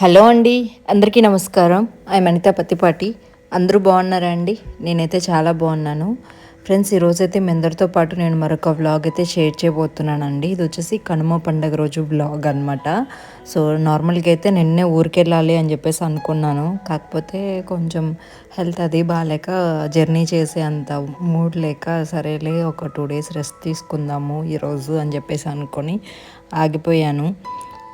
Hello అండి అందరికీ నమస్కారం. ఐ అనిత పత్తిపాటి. అందరూ బాగున్నారా అండి? నేనైతే చాలా బాగున్నాను. ఫ్రెండ్స్ ఈరోజైతే మీ అందరితో పాటు నేను మరొక వ్లాగ్ అయితే షేర్ చేయబోతున్నానండి. ఇది వచ్చేసి కనుమ పండగ రోజు వ్లాగ్ అనమాట సో నార్మల్గా అయితే నిన్నే ఊరికి వెళ్ళాలి అని చెప్పేసి అనుకున్నాను. కాకపోతే కొంచెం హెల్త్ అది బాగాలేక జర్నీ చేసే అంత మూడ్ లేక సరేలే ఒక టూ డేస్ రెస్ట్ తీసుకుందాము ఈరోజు అని చెప్పేసి అనుకొని ఆగిపోయాను.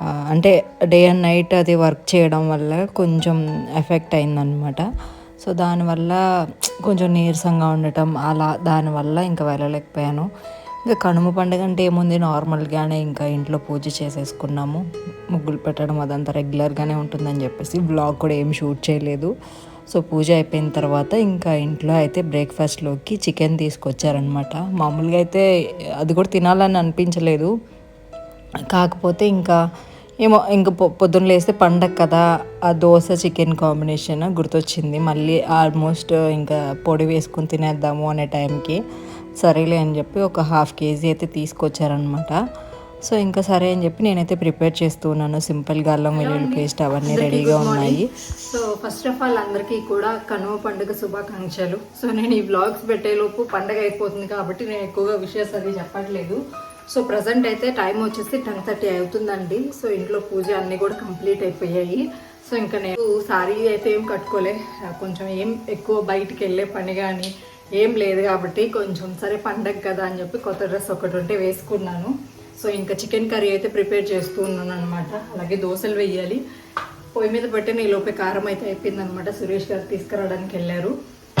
అంటే డే అండ్ నైట్ అది వర్క్ చేయడం వల్ల కొంచెం ఎఫెక్ట్ అయిందనమాట సో దానివల్ల కొంచెం నీరసంగా ఉండటం అలా దానివల్ల ఇంకా వెళ్ళలేకపోయాను. ఇంకా కనుమ పండుగ అంటే ఏముంది? నార్మల్గానే ఇంకా ఇంట్లో పూజ చేసేసుకున్నాము. ముగ్గులు పెట్టడం అదంతా రెగ్యులర్గానే ఉంటుందని చెప్పేసి బ్లాగ్ కూడా ఏం షూట్ చేయలేదు. సో పూజ అయిపోయిన తర్వాత ఇంకా ఇంట్లో అయితే బ్రేక్ఫాస్ట్లోకి చికెన్ తీసుకొచ్చారనమాట మామూలుగా అయితే అది కూడా తినాలని అనిపించలేదు. కాకపోతే ఇంకా ఏమో ఇంకా పొద్దున్న లేస్తే పండగ కదా ఆ దోశ చికెన్ కాంబినేషన్ గుర్తొచ్చింది. మళ్ళీ ఆల్మోస్ట్ ఇంకా పొడి వేసుకుని తినేద్దాము అనే టైంకి సరేలే అని చెప్పి ఒక హాఫ్ కేజీ అయితే తీసుకొచ్చారనమాట సో ఇంకా సరే అని చెప్పి నేనైతే ప్రిపేర్ చేస్తూ ఉన్నాను. సింపుల్గా అల్లం వెల్లుల్లి పేస్ట్ అవన్నీ రెడీగా ఉన్నాయి. సో ఫస్ట్ ఆఫ్ ఆల్ అందరికీ కూడా కనుమ పండుగ శుభాకాంక్షలు. సో నేను ఈ వ్లాగ్స్ పెట్టేలోపు పండగ అయిపోతుంది కాబట్టి నేను ఎక్కువగా విషయాస్ అది చెప్పట్లేదు. సో ప్రజెంట్ అయితే టైం వచ్చేసి టెన్ థర్టీ అవుతుందండి. సో ఇంట్లో పూజ అన్నీ కూడా కంప్లీట్ అయిపోయాయి. సో ఇంకా నేను సారీ అయితే ఏం కట్టుకోలే. కొంచెం ఏం ఎక్కువ బయటికి వెళ్ళే పని కానీ ఏం లేదు కాబట్టి కొంచెం సరే పండగ కదా అని చెప్పి కొత్త డ్రెస్ ఒకటి ఉంటే వేసుకున్నాను. సో ఇంకా చికెన్ కర్రీ అయితే ప్రిపేర్ చేస్తూ ఉన్నాను అనమాట అలాగే దోశలు వేయాలి. పొయ్యి మీద పెట్టిన ఈ లోపే కారం అయితే అయిపోయింది అనమాట సురేష్ గారు తీసుకురావడానికి వెళ్ళారు.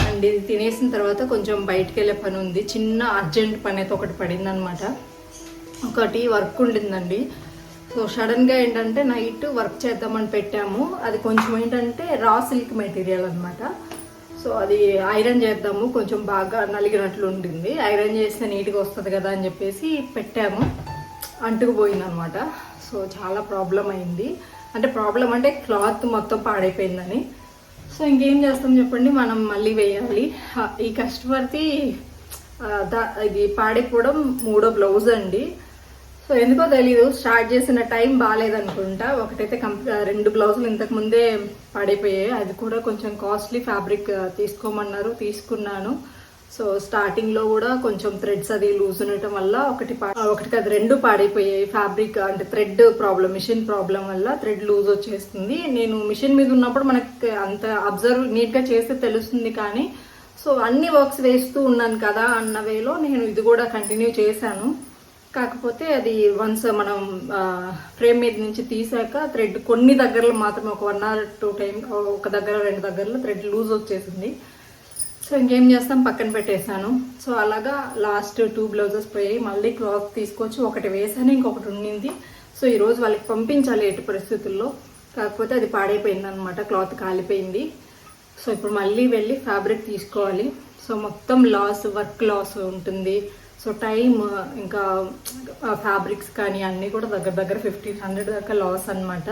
అండ్ ఇది తినేసిన తర్వాత కొంచెం బయటికి వెళ్ళే పని ఉంది. చిన్న అర్జెంట్ పని అయితే ఒకటి పడింది అనమాట ఒకటి వర్క్ ఉండిందండి. సో సడన్గా ఏంటంటే నైట్ వర్క్ చేద్దామని పెట్టాము. అది కొంచెం ఏంటంటే రా సిల్క్ మెటీరియల్ అనమాట సో అది ఐరన్ చేద్దాము. కొంచెం బాగా నలిగినట్లు ఉండింది. ఐరన్ చేస్తే నీట్గా వస్తుంది కదా అని చెప్పేసి పెట్టాము. అంటుకుపోయింది అనమాట సో చాలా ప్రాబ్లం అయింది. అంటే ప్రాబ్లం అంటే క్లాత్ మొత్తం పాడైపోయిందని. సో ఇంకేం చేస్తాం చెప్పండి? మనం మళ్ళీ వేయాలి. ఈ కస్టమర్ది ఇది పాడైపోవడం మూడో బ్లౌజ్ అండి. సో ఎందుకో తెలీదు స్టార్ట్ చేసిన టైం బాగాలేదనుకుంటా ఒకటైతే కంప్ రెండు బ్లౌజులు ఇంతకు ముందే పాడైపోయాయి. అది కూడా కొంచెం కాస్ట్లీ ఫ్యాబ్రిక్ తీసుకోమన్నారు తీసుకున్నాను. సో స్టార్టింగ్లో కూడా కొంచెం థ్రెడ్స్ అది లూజ్ ఉండటం వల్ల ఒకటి పా- ఒకటి కాదు రెండు పాడైపోయాయి. ఫ్యాబ్రిక్ అంటే థ్రెడ్ ప్రాబ్లం మిషన్ ప్రాబ్లం వల్ల థ్రెడ్ లూజ్ వచ్చేస్తుంది. నేను మిషన్ మీద ఉన్నప్పుడు మనకి అంత అబ్జర్వ్ నీట్గా చేస్తే తెలుస్తుంది కానీ సో అన్ని వర్క్స్ వేస్తూ ఉన్నాను కదా అన్న వేలో నేను ఇది కూడా కంటిన్యూ చేశాను. కాకపోతే అది వన్స్ మనం ఫ్రేమ్ మీద నుంచి తీసాక థ్రెడ్ కొన్ని దగ్గరలో మాత్రమే ఒక వన్ అవర్ టూ టైం ఒక దగ్గర రెండు దగ్గరలో థ్రెడ్ లూజ్ వచ్చేసింది. సో ఇంకేం చేస్తాం? పక్కన పెట్టేశాను. సో అలాగా లాస్ట్ టూ బ్లౌజెస్ పోయాయి మళ్ళీ క్లాత్ తీసుకొచ్చి ఒకటి వేసాను ఇంకొకటి ఉండింది సో ఈరోజు వాళ్ళకి పంపించాలి ఎటు పరిస్థితుల్లో. కాకపోతే అది పాడైపోయింది అనమాట క్లాత్ కాలిపోయింది. సో ఇప్పుడు మళ్ళీ వెళ్ళి ఫ్యాబ్రిక్ తీసుకోవాలి. సో మొత్తం లాస్ వర్క్ లాస్ ఉంటుంది. సో టైం ఇంకా ఫ్యాబ్రిక్స్ కానీ అన్నీ కూడా దగ్గర దగ్గర ఫిఫ్టీన్ హండ్రెడ్ దాకా లాస్ అనమాట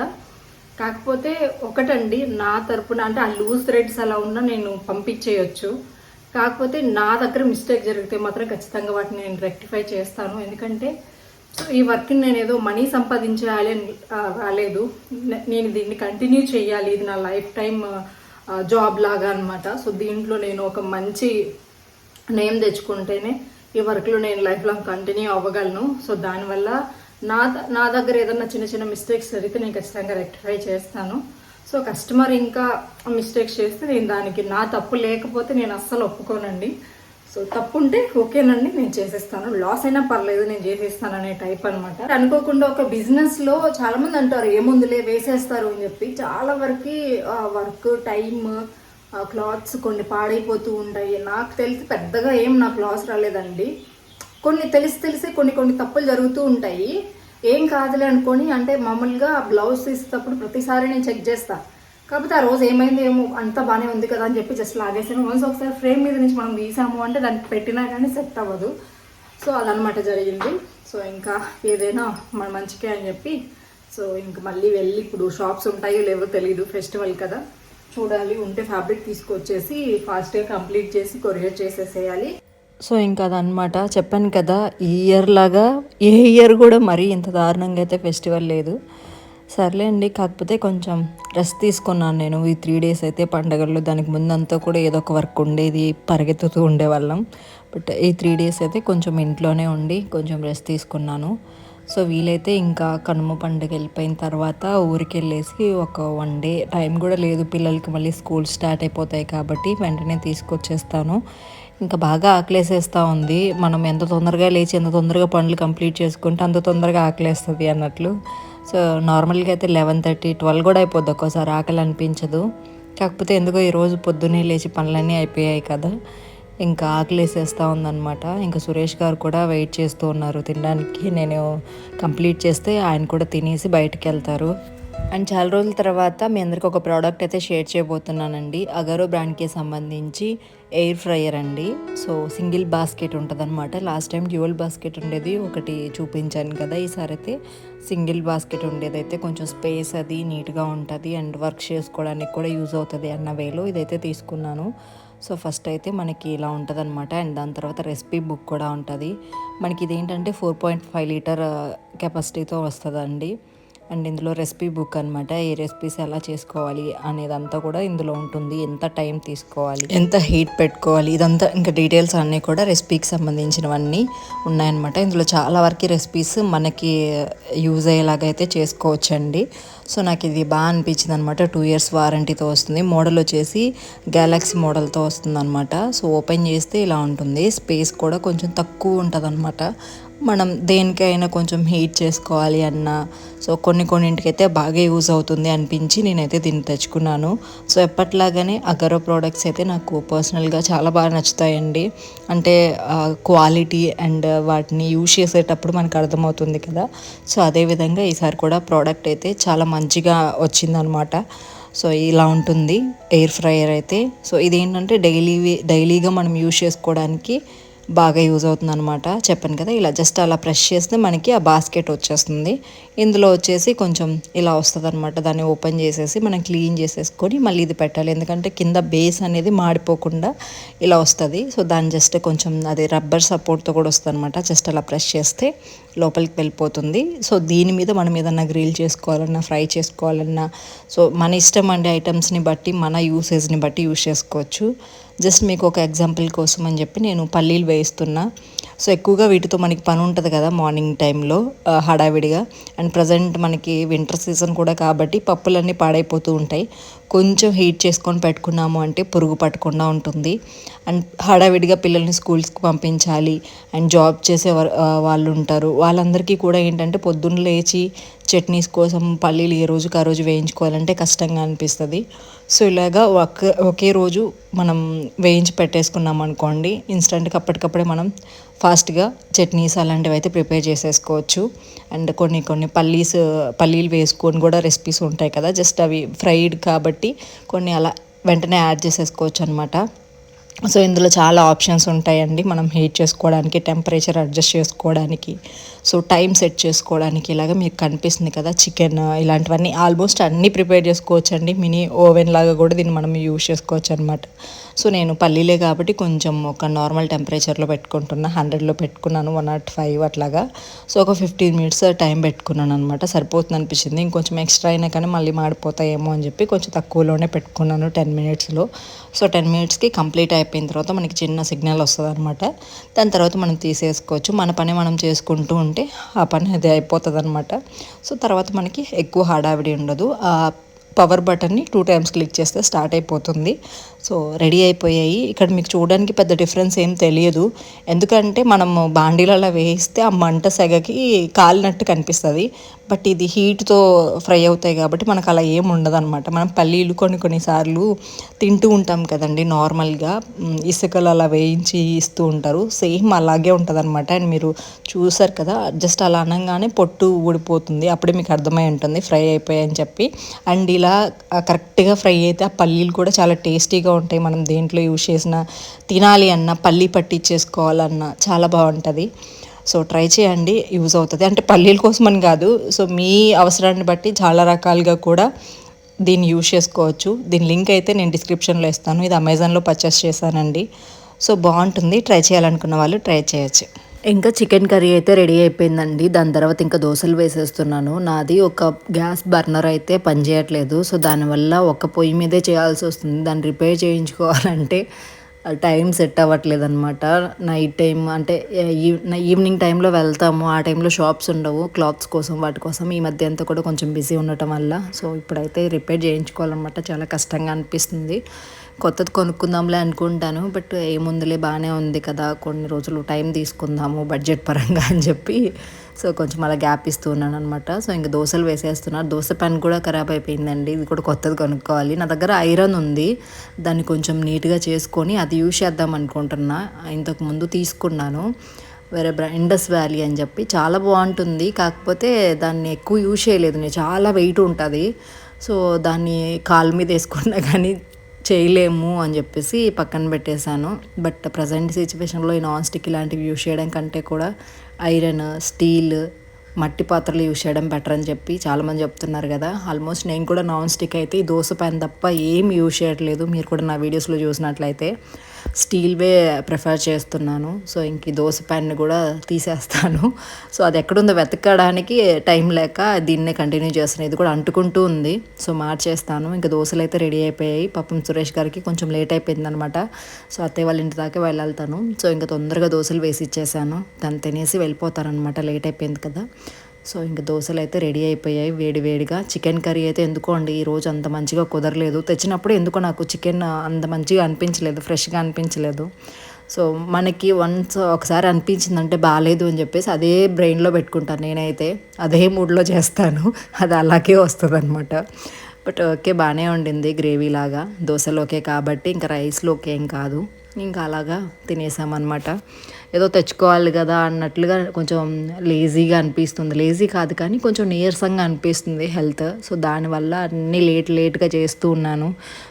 కాకపోతే ఒకటండి నా తరపున అంటే ఆ లూజ్ థ్రెడ్స్ అలా ఉన్నా నేను పంపించేయచ్చు. కాకపోతే నా దగ్గర మిస్టేక్ జరిగితే మాత్రం ఖచ్చితంగా వాటిని నేను రెక్టిఫై చేస్తాను. ఎందుకంటే సో ఈ వర్క్ని నేను ఏదో మనీ సంపాదించాలి అని రాలేదు నేను దీన్ని కంటిన్యూ చేయాలి. ఇది నా లైఫ్ టైం జాబ్ లాగా అనమాట సో దీంట్లో నేను ఒక మంచి నేమ్ తెచ్చుకుంటేనే ఈ వర్క్లో నేను లైఫ్ లాంగ్ కంటిన్యూ అవ్వగలను. సో దానివల్ల నా నా దగ్గర ఏదన్నా చిన్న చిన్న మిస్టేక్స్ జరిగితే నేను ఖచ్చితంగా రెక్టిఫై చేస్తాను. సో కస్టమర్ ఇంకా మిస్టేక్స్ చేస్తే నేను దానికి నా తప్పు లేకపోతే నేను అస్సలు ఒప్పుకోనండి. సో తప్పు ఉంటే ఓకేనండి నేను చేసేస్తాను. లాస్ అయినా పర్లేదు నేను చేసేస్తాను అనే టైప్ అనమాట అనుకోకుండా ఒక బిజినెస్లో చాలా మంది అంటారు ఏముందులే వేసేస్తారు అని చెప్పి. చాలా వరకు వర్క్ టైం క్లాత్స్ కొన్ని పాడైపోతూ ఉంటాయి. నాకు తెలిసి పెద్దగా ఏం నాకు లాస్ రాలేదండి. కొన్ని తెలిసి తెలిసి కొన్ని కొన్ని తప్పులు జరుగుతూ ఉంటాయి. ఏం కాదులే అనుకొని అంటే మామూలుగా బ్లౌజ్ తీసేటప్పుడు ప్రతిసారి నేను చెక్ చేస్తాను కాకపోతే ఆ రోజు ఏమైంది ఏమో అంతా బాగానే ఉంది కదా అని చెప్పి జస్ట్ లాగేసాను. వన్స్ ఒకసారి ఫ్రేమ్ మీద నుంచి మనం తీసాము అంటే దానికి పెట్టినా కానీ సెట్ అవ్వదు. సో అదనమాట జరిగింది. సో ఇంకా ఏదైనా మన మంచికే అని చెప్పి సో ఇంకా మళ్ళీ వెళ్ళి ఇప్పుడు షాప్స్ ఉంటాయో లేవో తెలియదు ఫెస్టివల్ కదా. చూడాలి ఉంటే ఫ్యాబ్రిక్ తీసుకొచ్చేసి ఫాస్ట్గా కంప్లీట్ చేసి కొరియర్ చేసేసేయాలి. సో ఇంకా అదనమాట చెప్పాను కదా ఈ ఇయర్ లాగా ఏ ఇయర్ కూడా మరీ ఇంత దారుణంగా అయితే ఫెస్టివల్ లేదు. సర్లే అండి కాకపోతే కొంచెం రెస్ట్ తీసుకున్నాను నేను. ఈ త్రీ డేస్ అయితే పండగల్లో దానికి ముందంతా కూడా ఏదో ఒక వర్క్ ఉండేది పరిగెత్తుతూ ఉండేవాళ్ళం. బట్ ఈ త్రీ డేస్ అయితే కొంచెం ఇంట్లోనే ఉండి కొంచెం రెస్ట్ తీసుకున్నాను. సో వీలైతే ఇంకా కనుమ పండుగ వెళ్ళిపోయిన తర్వాత ఊరికి వెళ్ళేసి ఒక వన్ డే టైం కూడా లేదు. పిల్లలకి మళ్ళీ స్కూల్ స్టార్ట్ అయిపోతాయి కాబట్టి వెంటనే తీసుకొచ్చేస్తాను. ఇంకా బాగా ఆకలేసేస్తూ ఉంది. మనం ఎంత తొందరగా లేచి ఎంత తొందరగా పనులు కంప్లీట్ చేసుకుంటే అంత తొందరగా ఆకలేస్తుంది అన్నట్లు. సో నార్మల్గా అయితే లెవెన్ థర్టీ ట్వెల్వ్ కూడా అయిపోద్ది ఒక్కోసారి ఆకలి అనిపించదు. కాకపోతే ఎందుకో ఈరోజు పొద్దున్నే లేచి పనులన్నీ అయిపోయాయి కదా. ఇంకా ఆకలేసేస్తూ ఉందన్నమాట. ఇంకా సురేష్ గారు కూడా వెయిట్ చేస్తూ ఉన్నారు. తినడానికి నేను కంప్లీట్ చేస్తే ఆయన కూడా తినేసి బయటకు వెళ్తారు అండ్ చాలా రోజుల తర్వాత మీ అందరికి ఒక ప్రోడక్ట్ అయితే షేర్ చేయబోతున్నానండి. అగరో బ్రాండ్కి సంబంధించి ఎయిర్ ఫ్రయర్ అండి. సో సింగిల్ బాస్కెట్ ఉంటుంది అనమాట లాస్ట్ టైం డ్యూయల్ బాస్కెట్ ఉండేది. ఒకటి చూపించాను కదా ఈసారి అయితే. సింగిల్ బాస్కెట్ ఉండేది అయితే కొంచెం స్పేస్ అది నీట్గా ఉంటుంది. అండ్ వర్క్ చేసుకోవడానికి కూడా యూజ్ అవుతుంది అన్న వేలో ఇదైతే తీసుకున్నాను. సో ఫస్ట్ అయితే మనకి ఇలా ఉంటుంది అనమాట అండ్ దాని తర్వాత రెసిపీ బుక్ కూడా ఉంటుంది. మనకి ఇదేంటంటే ఫోర్ పాయింట్ ఫైవ్ లీటర్ కెపాసిటీతో వస్తుందండి. అండ్ ఇందులో రెసిపీ బుక్ అనమాట ఏ రెసిపీస్ ఎలా చేసుకోవాలి అనేదంతా కూడా ఇందులో ఉంటుంది. ఎంత టైం తీసుకోవాలి? ఎంత హీట్ పెట్టుకోవాలి? ఇదంతా ఇంకా డీటెయిల్స్ అన్నీ కూడా రెసిపీకి సంబంధించినవన్నీ ఉన్నాయన్నమాట. ఇందులో చాలా వరకు రెసిపీస్ మనకి యూజ్ అయ్యేలాగా అయితే చేసుకోవచ్చండి. సో నాకు ఇది బాగా అనిపించింది అనమాట టూ ఇయర్స్ వారంటీతో వస్తుంది. మోడల్ వచ్చేసి గ్యాలక్సీ మోడల్తో వస్తుంది అనమాట సో ఓపెన్ చేస్తే ఇలా ఉంటుంది. స్పేస్ కూడా కొంచెం తక్కువ ఉంటుంది అనమాట మనం దేనికైనా కొంచెం హీట్ చేసుకోవాలి అన్న సో కొన్ని కొన్నింటికైతే బాగా యూజ్ అవుతుంది అనిపించి నేనైతే దీన్ని తెచ్చుకున్నాను. సో ఎప్పట్లాగానే అగరో ప్రోడక్ట్స్ అయితే నాకు పర్సనల్గా చాలా బాగా నచ్చుతాయండి. అంటే క్వాలిటీ అండ్ వాటిని యూజ్ చేసేటప్పుడు మనకు అర్థమవుతుంది కదా. సో అదేవిధంగా ఈసారి కూడా ప్రోడక్ట్ అయితే చాలా మంచిగా వచ్చిందనమాట. సో ఇలా ఉంటుంది ఎయిర్ ఫ్రైయర్ అయితే. సో ఇదేంటంటే డైలీ డైలీగా మనం యూజ్ చేసుకోవడానికి బాగా యూజ్ అవుతుంది అనమాట చెప్పాను కదా ఇలా జస్ట్ అలా ప్రెస్ చేస్తే మనకి ఆ బాస్కెట్ వచ్చేస్తుంది. ఇందులో వచ్చేసి కొంచెం ఇలా వస్తుంది అనమాట దాన్ని ఓపెన్ చేసేసి మనం క్లీన్ చేసేసుకొని మళ్ళీ ఇది పెట్టాలి. ఎందుకంటే కింద బేస్ అనేది మాడిపోకుండా ఇలా వస్తుంది. సో దాన్ని జస్ట్ కొంచెం అది రబ్బర్ సపోర్ట్తో కూడా వస్తుంది అనమాట జస్ట్ అలా ప్రెస్ చేస్తే. లోపలికి వెళ్ళిపోతుంది. సో దీని మీద మనం ఏదన్నా గ్రిల్ చేసుకోవాలన్నా ఫ్రై చేసుకోవాలన్నా సో మన ఇష్టం అండి ఐటమ్స్ని బట్టి మన యూసేజ్ని బట్టి యూస్ చేసుకోవచ్చు. జస్ట్ మీకు ఒక ఎగ్జాంపుల్ కోసం అని చెప్పి నేను పల్లీలు వేయిస్తున్నా. సో ఎక్కువగా వీటితో మనకి పని ఉంటుంది కదా మార్నింగ్ టైంలో హడావిడిగా. అండ్ ప్రజెంట్ మనకి వింటర్ సీజన్ కూడా కాబట్టి పప్పులన్నీ పాడైపోతూ ఉంటాయి. కొంచెం హీట్ చేసుకొని పెట్టుకున్నాము అంటే పురుగు పట్టకుండా ఉంటుంది. అండ్ హడావిడిగా పిల్లల్ని స్కూల్స్కి పంపించాలి. అండ్ జాబ్ చేసే వాళ్ళు ఉంటారు. వాళ్ళందరికీ కూడా ఏంటంటే పొద్దున్న లేచి చట్నీస్ కోసం పల్లీలు ఏ రోజుకి ఆ రోజు వేయించుకోవాలంటే కష్టంగా అనిపిస్తుంది. సో ఇలాగా ఒక ఒకే రోజు మనం వేయించి పెట్టేసుకున్నాం అనుకోండి ఇన్స్టెంట్గా అప్పటికప్పుడే మనం ఫాస్ట్గా చట్నీస్ అలాంటివి అయితే ప్రిపేర్ చేసేసుకోవచ్చు. అండ్ కొన్ని కొన్ని పల్లీస్ పల్లీలు వేసుకొని కూడా రెసిపీస్ ఉంటాయి కదా జస్ట్ అవి ఫ్రైడ్ కాబట్టి కొన్ని అలా వెంటనే యాడ్ చేసేసుకోవచ్చు అనమాట సో ఇందులో చాలా ఆప్షన్స్ ఉంటాయండి. మనం హీట్ చేసుకోవడానికి టెంపరేచర్ అడ్జస్ట్ చేసుకోవడానికి సో టైం సెట్ చేసుకోవడానికి ఇలాగ మీకు కనిపిస్తుంది కదా చికెన్ ఇలాంటివన్నీ. ఆల్మోస్ట్ అన్నీ ప్రిపేర్ చేసుకోవచ్చు అండి మినీ ఓవెన్ లాగా కూడా దీన్ని మనం యూజ్ చేసుకోవచ్చు అనమాట సో నేను పల్లీలే కాబట్టి కొంచెం ఒక నార్మల్ టెంపరేచర్లో పెట్టుకుంటున్నా. హండ్రెడ్లో పెట్టుకున్నాను వన్ నాట్ ఫైవ్ అట్లాగా. సో ఒక ఫిఫ్టీన్ మినిట్స్ టైం పెట్టుకున్నాను అనమాట సరిపోతుంది అనిపించింది. ఇంకొంచెం ఎక్స్ట్రా అయినా కానీ మళ్ళీ మాడిపోతాయేమో అని చెప్పి కొంచెం తక్కువలోనే పెట్టుకున్నాను టెన్ మినిట్స్లో సో టెన్ మినిట్స్కి కంప్లీట్ అయిపోయిన తర్వాత మనకి చిన్న సిగ్నల్ వస్తుంది అనమాట దాని తర్వాత మనం తీసేసుకోవచ్చు. మన పని మనం చేసుకుంటూ ఉంటే ఆ పని అది అయిపోతుంది అనమాట సో తర్వాత మనకి ఎక్కువ హడావిడి ఉండదు. ఆ పవర్ బటన్ని టూ టైమ్స్ క్లిక్ చేస్తే స్టార్ట్ అయిపోతుంది. సో రెడీ అయిపోయాయి. ఇక్కడ మీకు చూడడానికి పెద్ద డిఫరెన్స్ ఏం తెలియదు. ఎందుకంటే మనము బాండీలలో వేయిస్తే ఆ మంట సెగకి కాలినట్టు కనిపిస్తుంది. బట్ ఇది హీట్తో ఫ్రై అవుతాయి కాబట్టి మనకు అలా ఏం ఉండదు అనమాట మనం పల్లీలు కొన్ని కొన్నిసార్లు తింటూ ఉంటాం కదండి నార్మల్గా. ఇసుకలు అలా వేయించి ఇస్తూ ఉంటారు. సేమ్ అలాగే ఉంటుంది అనమాట అండ్ మీరు చూసారు కదా జస్ట్ అలా అనగానే పొట్టు ఊడిపోతుంది. అప్పుడే మీకు అర్థమై ఉంటుంది ఫ్రై అయిపోయాయి అని చెప్పి. అండ్ ఇలా కరెక్ట్గా ఫ్రై అయితే ఆ పల్లీలు కూడా చాలా టేస్టీగా ఉంటాయి. మనం దేంట్లో యూజ్ చేసిన తినాలి అన్న పల్లీ పట్టించేసుకోవాలన్నా చాలా బాగుంటుంది. సో ట్రై చేయండి యూజ్ అవుతుంది. అంటే పల్లీల కోసం అని కాదు సో మీ అవసరాన్ని బట్టి చాలా రకాలుగా కూడా దీన్ని యూజ్ చేసుకోవచ్చు. దీని లింక్ అయితే నేను డిస్క్రిప్షన్లో ఇస్తాను ఇది అమెజాన్లో పర్చేస్ చేశానండి. సో బాగుంటుంది ట్రై చేయాలనుకున్న వాళ్ళు ట్రై చేయొచ్చు. ఇంకా చికెన్ కర్రీ అయితే రెడీ అయిపోయిందండి దాని తర్వాత ఇంకా దోశలు వేసేస్తున్నాను. నాది ఒక గ్యాస్ బర్నర్ అయితే పనిచేయట్లేదు సో దానివల్ల ఒక పొయ్యి మీదే చేయాల్సి వస్తుంది. దాన్ని రిపేర్ చేయించుకోవాలంటే టైం సెట్ అవ్వట్లేదు అనమాట నైట్ టైం అంటే ఈవినింగ్ టైంలో వెళ్తాము. ఆ టైంలో షాప్స్ ఉండవు క్లాత్స్ కోసం వాటి కోసం. ఈ మధ్య అంతా కూడా కొంచెం బిజీ ఉండటం వల్ల. సో ఇప్పుడైతే రిపేర్ చేయించుకోవాలన్నమాట. చాలా కష్టంగా అనిపిస్తుంది. కొత్తది కొనుక్కుందాంలే అనుకుంటాను. బట్ ఏముందిలే బాగానే ఉంది కదా. కొన్ని రోజులు టైం తీసుకుందాము బడ్జెట్ పరంగా అని చెప్పి సో కొంచెం అలా గ్యాప్ ఇస్తూ ఉన్నాను అనమాట సో ఇంకా దోశలు వేసేస్తున్నారు దోశ పెన్ కూడా ఖరాబ్ అయిపోయిందండి. ఇది కూడా కొత్తది కొనుక్కోవాలి. నా దగ్గర ఐరన్ ఉంది. దాన్ని కొంచెం నీట్గా చేసుకొని అది యూజ్ చేద్దాం అనుకుంటున్నా. ఇంతకు ముందు తీసుకున్నాను. వేరే బ్రా ఇండస్ వ్యాలీ అని చెప్పి. చాలా బాగుంటుంది. కాకపోతే దాన్ని ఎక్కువ యూజ్ చేయలేదు. నేను చాలా వెయిట్ ఉంటుంది. సో దాన్ని కాలు మీద వేసుకున్నా కానీ చేయలేము అని చెప్పేసి పక్కన పెట్టేశాను. బట్ ప్రజెంట్ సిచ్యువేషన్లో ఈ నాన్ స్టిక్ ఇలాంటివి యూజ్ చేయడం కంటే కూడా ఐరన్ స్టీల్ మట్టి పాత్రలు యూజ్ చేయడం బెటర్ అని చెప్పి చాలామంది చెప్తున్నారు కదా. ఆల్మోస్ట్ నేను కూడా నాన్ స్టిక్ అయితే ఈ దోశ పైన తప్ప ఏం యూజ్ చేయట్లేదు. మీరు కూడా నా వీడియోస్లో చూసినట్లయితే. స్టీల్వే ప్రిఫర్ చేస్తున్నాను. సో ఇంక దోశ ప్యాన్ కూడా తీసేస్తాను. సో అది ఎక్కడుందో వెతకడానికి టైం లేక దీన్నే కంటిన్యూ చేస్తాను ఇది కూడా అంటుకుంటూ ఉంది. సో మార్చేస్తాను. ఇంకా దోశలు అయితే రెడీ అయిపోయాయి. పాపం సురేష్ గారికి కొంచెం లేట్ అయిపోయింది అనమాట సో అత్తయ్య వాళ్ళ ఇంటి దాకా వెళ్ళతాను సో ఇంకా తొందరగా దోశలు వేసి ఇచ్చేసాను. తను తినేసి వెళ్ళిపోతారనమాట. లేట్ అయిపోయింది కదా. సో ఇంకా దోశలు అయితే రెడీ అయిపోయాయి. వేడి వేడిగా చికెన్ కర్రీ అయితే ఎందుకో అండి ఈరోజు అంత మంచిగా కుదరలేదు. తెచ్చినప్పుడు ఎందుకో నాకు చికెన్ అంత మంచిగా అనిపించలేదు ఫ్రెష్గా అనిపించలేదు. సో మనకి వన్స్ ఒకసారి అనిపించిందంటే బాగాలేదు అని చెప్పేసి అదే బ్రెయిన్లో పెట్టుకుంటాను నేనైతే. అదే మూడ్లో చేస్తాను. అది అలాగే వస్తుంది అనమాట బట్ ఓకే బాగానే ఉండింది గ్రేవీ లాగా దోశలోకే కాబట్టి ఇంకా రైస్లోకి ఏం కాదు. ఇంకా అలాగా తినేసామన్నమాట. ఏదో తెచ్చుకోవాలి కదా అన్నట్లుగా కొంచెం లేజీగా అనిపిస్తుంది. లేజీ కాదు కానీ కొంచెం నీరసంగా అనిపిస్తుంది హెల్త్ సో దానివల్ల అన్నీ లేట్ లేట్గా చేస్తూ ఉన్నాను.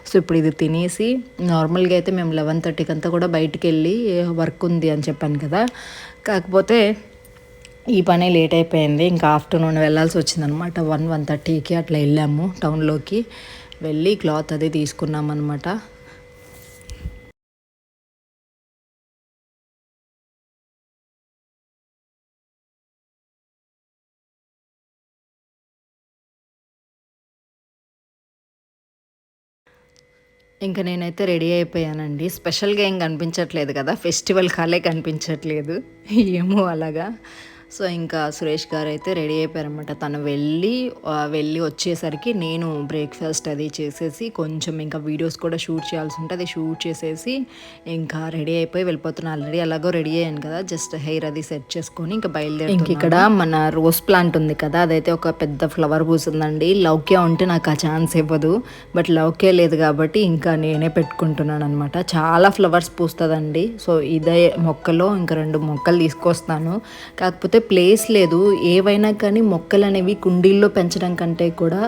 సో ఇప్పుడు ఇది తినేసి నార్మల్గా అయితే మేము లెవెన్ థర్టీకి అంతా కూడా బయటికి వెళ్ళి వర్క్ ఉంది అని చెప్పాను కదా. కాకపోతే ఈ పని లేట్ అయిపోయింది. ఇంకా ఆఫ్టర్నూన్ వెళ్ళాల్సి వచ్చిందనమాట. వన్ వన్ థర్టీకి అట్లా వెళ్ళాము టౌన్లోకి వెళ్ళి క్లాత్ అది తీసుకున్నాం అనమాట ఇంకా నేనైతే రెడీ అయిపోయానండి. స్పెషల్గా ఏం కనిపించట్లేదు కదా. ఫెస్టివల్ కాలే కనిపించట్లేదు. ఏమో అలాగా. సో ఇంకా సురేష్ గారు అయితే రెడీ అయిపోయారనమాట తను వెళ్ళి వెళ్ళి వచ్చేసరికి నేను బ్రేక్ఫాస్ట్ అది చేసేసి కొంచెం ఇంకా వీడియోస్ కూడా షూట్ చేయాల్సి ఉంటే అది షూట్ చేసేసి ఇంకా రెడీ అయిపోయి వెళ్ళిపోతున్నాను ఆల్రెడీ అలాగో రెడీ అయ్యాను కదా జస్ట్ హెయిర్ అది సెట్ చేసుకొని ఇంకా బయలుదేరి ఇంక ఇక్కడ మన రోజ్ ప్లాంట్ ఉంది కదా అదైతే ఒక పెద్ద ఫ్లవర్ పూసిందండి లౌక్య ఉంటే నాకు ఆ ఛాన్స్ ఇవ్వదు బట్ లౌక్య లేదు కాబట్టి ఇంకా నేనే పెట్టుకుంటున్నాను అనమాట చాలా ఫ్లవర్స్ పూస్తుందండి. సో ఇదే మొక్కలో ఇంకా రెండు మొక్కలు తీసుకొస్తాను. కాకపోతే ప్లేస్ లేదు. ఏవైనా కానీ మొక్కలు అనేవి కుండీల్లో పెంచడం కంటే కూడా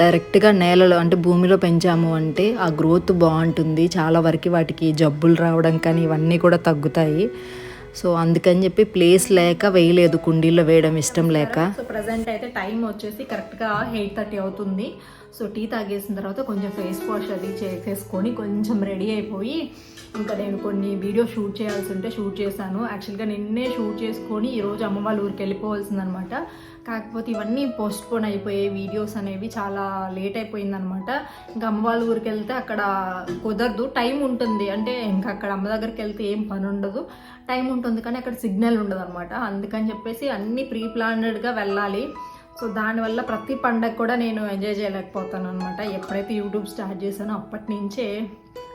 డైరెక్ట్గా నేలలో అంటే భూమిలో పెంచాము అంటే ఆ గ్రోత్ బాగుంటుంది. చాలా వరకు వాటికి జబ్బులు రావడం కానీ ఇవన్నీ కూడా తగ్గుతాయి. సో అందుకని చెప్పి ప్లేస్ లేక వేయలేదు. కుండీల్లో వేయడం ఇష్టం లేక. సో ప్రజెంట్ అయితే టైం వచ్చేసి కరెక్ట్గా ఎయిట్ థర్టీ అవుతుంది. సో టీ తాగేసిన తర్వాత కొంచెం ఫేస్ వాష్ అది చేసేసుకొని కొంచెం రెడీ అయిపోయి ఇంకా నేను కొన్ని వీడియో షూట్ చేయాల్సి ఉంటే షూట్ చేశాను. యాక్చువల్గా నిన్నే షూట్ చేసుకొని ఈరోజు అమ్మ వాళ్ళ ఊరికి వెళ్ళిపోవాల్సిందనమాట. కాకపోతే ఇవన్నీ పోస్ట్ పోన్ వీడియోస్ అనేవి చాలా లేట్ అయిపోయిందనమాట. ఇంకా అమ్మ వాళ్ళ ఊరికి వెళ్తే అక్కడ కుదరదు. టైం ఉంటుంది. అంటే ఇంకా అక్కడ అమ్మ దగ్గరికి వెళ్తే ఏం పని ఉండదు. టైం ఉంటుంది కానీ అక్కడ సిగ్నల్ ఉండదు అనమాట అందుకని చెప్పేసి అన్ని ప్రీ ప్లానెడ్గా వెళ్ళాలి. సో దానివల్ల ప్రతి పండగ కూడా నేను ఎంజాయ్ చేయలేకపోతాను అనమాట ఎప్పుడైతే యూట్యూబ్ స్టార్ట్ చేశానో అప్పటి నుంచే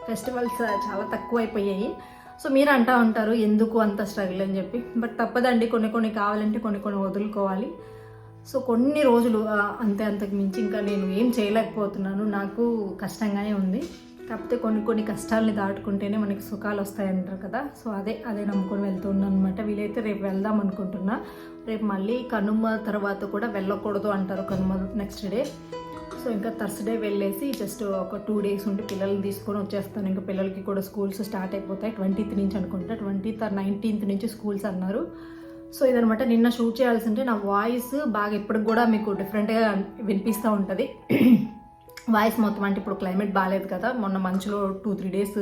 ఫెస్టివల్స్ చాలా తక్కువ అయిపోయాయి సో మీరు అంటా ఉంటారు ఎందుకు అంత స్ట్రగుల్ అని చెప్పి. బట్ తప్పదండి కొన్ని కొన్ని కావాలంటే కొన్ని కొన్ని వదులుకోవాలి. సో కొన్ని రోజులు అంతే అంతకు మించి ఇంకా నేను ఏం చేయలేకపోతున్నాను. నాకు కష్టంగానే ఉంది. కాకపోతే కొన్ని కొన్ని కష్టాలని దాటుకుంటేనే మనకి సుఖాలు వస్తాయంటారు కదా. సో అదే అదే నమ్ముకొని వెళ్తున్నాను అనమాట వీలైతే రేపు వెళ్దాం అనుకుంటున్నా. రేపు మళ్ళీ కనుమ తర్వాత కూడా వెళ్ళకూడదు అంటారు కనుమ నెక్స్ట్ డే సో ఇంకా థర్స్డే వెళ్ళేసి జస్ట్ ఒక టూ డేస్ ఉండి పిల్లల్ని తీసుకొని వచ్చేస్తాను. ఇంకా పిల్లలకి కూడా స్కూల్స్ స్టార్ట్ అయిపోతాయి. ట్వంటీత్ నుంచి అనుకుంటా. ట్వంటీత్ ఆర్ నైన్టీన్త్ నుంచి స్కూల్స్ అన్నారు. సో ఇదనమాట నిన్న షూట్ చేయాల్సి ఉంటే నా వాయిస్ బాగా ఇప్పటికి కూడా మీకు డిఫరెంట్గా వినిపిస్తూ ఉంటుంది. వాయిస్ మొత్తం అంటే ఇప్పుడు క్లైమేట్ బాగాలేదు కదా. మొన్న మంచులో టూ త్రీ డేస్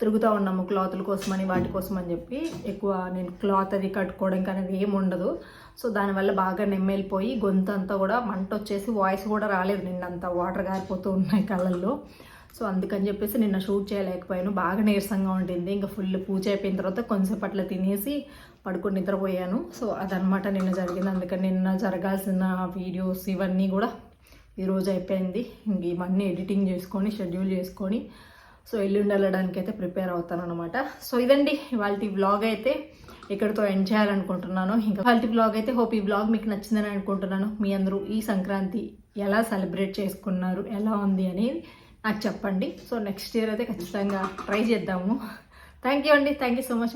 తిరుగుతూ ఉన్నాము క్లాతుల కోసమని వాటి కోసం అని చెప్పి ఎక్కువ నేను క్లాత్ అది కట్టుకోవడానికి అనేది ఏమి ఉండదు. సో దానివల్ల బాగా నెమ్మేలిపోయి గొంతు అంతా కూడా మంట వచ్చేసి వాయిస్ కూడా రాలేదు నిన్నంతా వాటర్ గారిపోతూ ఉన్నాయి కళ్ళల్లో. సో అందుకని చెప్పేసి నిన్న షూట్ చేయలేకపోయాను. బాగా నీరసంగా ఉంటుంది ఇంకా ఫుల్ పూజ అయిపోయిన తర్వాత కొంచెంసేపు అట్లా తినేసి పడుకుని నిద్రపోయాను. సో అదనమాట నిన్న జరిగింది. అందుకని నిన్న జరగాల్సిన వీడియోస్ ఇవన్నీ కూడా ఈరోజు అయిపోయింది. ఇంక ఇవన్నీ ఎడిటింగ్ చేసుకొని షెడ్యూల్ చేసుకొని సో ఎల్లుండి వెళ్ళడానికి అయితే ప్రిపేర్ అవుతాను అనమాట సో ఇదండి ఇవాళ బ్లాగ్ అయితే ఇక్కడితో ఎండ్ చేయాలనుకుంటున్నాను. ఇంకా వాళ్ళ బ్లాగ్ అయితే హోప్ ఈ బ్లాగ్ మీకు నచ్చిందని అనుకుంటున్నాను. మీ అందరూ ఈ సంక్రాంతి ఎలా సెలబ్రేట్ చేసుకున్నారు ఎలా ఉంది అనేది నాకు చెప్పండి. సో నెక్స్ట్ ఇయర్ అయితే ఖచ్చితంగా ట్రై చేద్దాము. థ్యాంక్ యూ అండి. Thank you so much